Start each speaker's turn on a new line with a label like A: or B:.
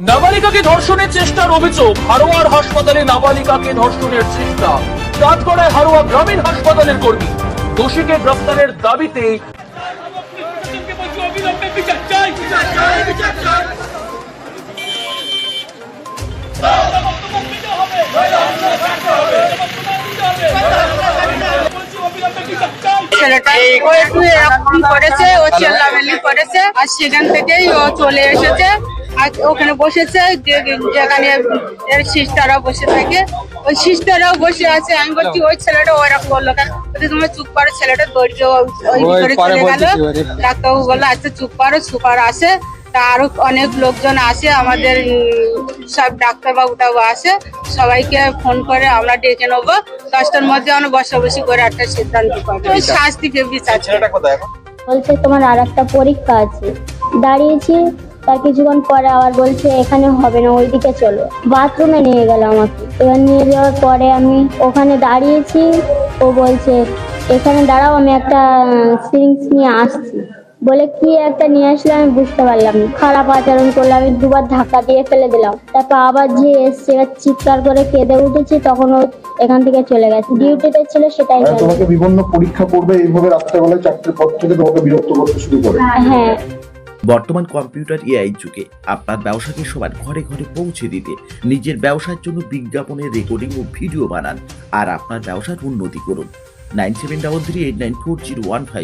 A: নাবালিকাকে ধর্ষণের চেষ্টার অভিযোগ, হারোয়ার হাসপাতালে নাবালিকাকে ধর্ষণের চেষ্টা। কাঠগড়ায় হারোয়া গ্রামীণ হাসপাতালের কর্মী। দোষীকে গ্রেফতারের দাবিতে
B: ও করেছে, ও চেল্লামেল্লি করেছে, আর সেখান থেকেই ও চলে এসেছে। আর ওখানে বসেছে যে যেখানে এর সিস্টাররা বসে থাকে। ওই সিস্টাররাও বসে আছে আমি বলছি ওই ছেলেটা ওরকম করল কেন? বলছে, তুমি চুপ করো ছেলেটা দৌড়ে ওই ভিতরে চলে গেল। ডাক্তারবাবু বলল আচ্ছা চুপ করো সুপার আসে। তা আরও অনেক লোকজন আসে আমাদের উম, সব ডাক্তারবাবুটাও আসে সবাইকে ফোন করে আমরা ডেকে নেব। দশটার মধ্যে আমরা বসাবসি করে একটা সিদ্ধান্ত পাবো। ওই শাস্তি পেয়ে বিচার।
C: বলছে তোমার আর একটা পরীক্ষা আছে। দাঁড়িয়েছি তার কিছুক্ষণ পরে আবার বলছে এখানে হবে না ওইদিকে চলো। বাথরুমে নিয়ে গেল আমাকে। এবার নিয়ে যাওয়ার পরে আমি ওখানে দাঁড়িয়েছি। ও বলছে এখানে দাঁড়াও আমি একটা সিরিঞ্জ নিয়ে আসছি। বলে কি একটা নিয়ে আসলে আমি বুঝতে পারলাম খারাপ আচরণ করলে আমি দুবার ধাক্কা দিয়ে ফেলে দিলাম। তারপর আবার যে এসছে এবার চিৎকার করে কেঁদে উঠেছি তখন ও এখান থেকে চলে গেছে। ডিউটিতে ছিল সেটাই
D: মানে তোমাকে বিভিন্ন পরীক্ষা করবে এইভাবে রাত্রেবেলায় চারটের পর থেকে তোমাকে বিরক্ত করতে শুরু করে।
C: হ্যাঁ।
E: বর্তমান কম্পিউটার এআই যুগে আপনার ব্যবসাকে সবার ঘরে ঘরে পৌঁছে দিতে নিজের ব্যবসার জন্য বিজ্ঞাপনের রেকর্ডিং ও ভিডিও বানান আর আপনার ব্যবসার উন্নতি করুন। Nine seven double three eight nine four zero one five.